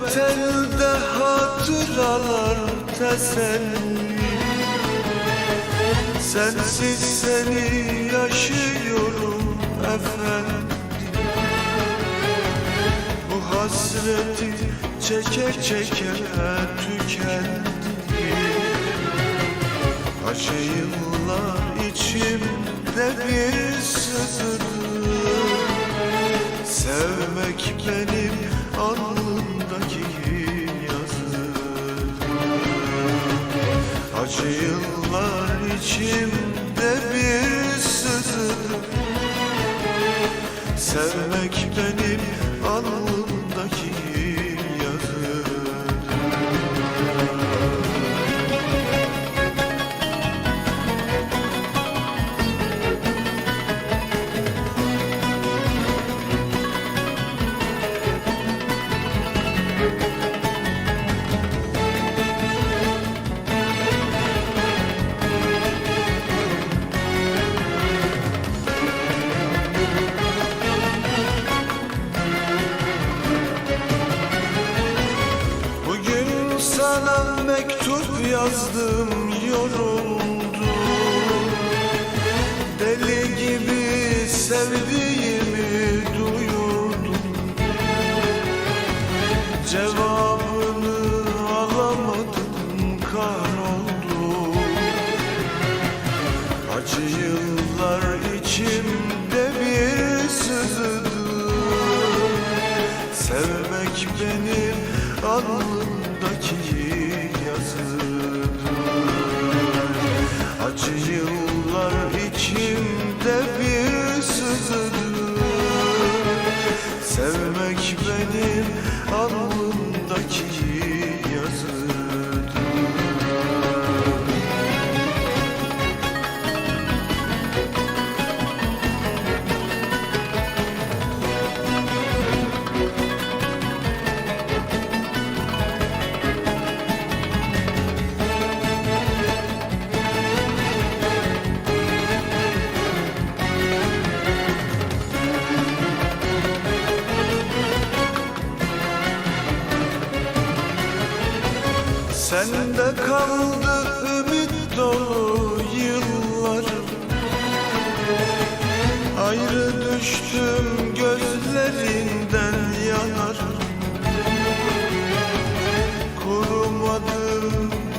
telde hatıralar teselli. Sensiz seni yaşıyorum efendim Bu hasreti çeke çeke tükendi. Acı yıllar içimde bir sızıdır Sevmek benim alnımdaki yıllar içimde bir sızıdır Sevmek benim alnımdaki yazıdır Bugün mektup yazdım yoruldu Deli gibi sevdiğimi duyurdum. Cevabını alamadım kahroldu Acı yıllar içimde bir sızıdır Sevmek benim alnımdaki dünyası Sende kaldı ümit dolu yıllarım Ayrı düştüm gözlerinden yanarım Kurumadı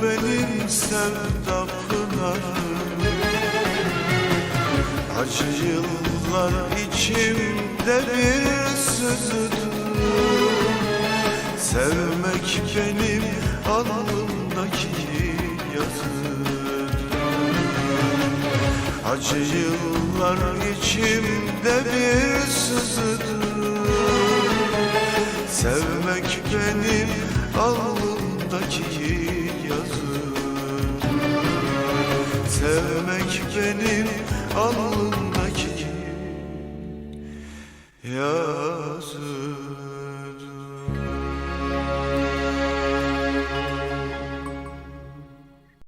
benim sevda pınarım Acı yıllar içimde bir sızıdır Sevmek benim alnımdaki yazıdır Acı yıllar içimde bir sızıdır. Sevmek benim alnımdaki yazıdır Sevmek benim alnımdaki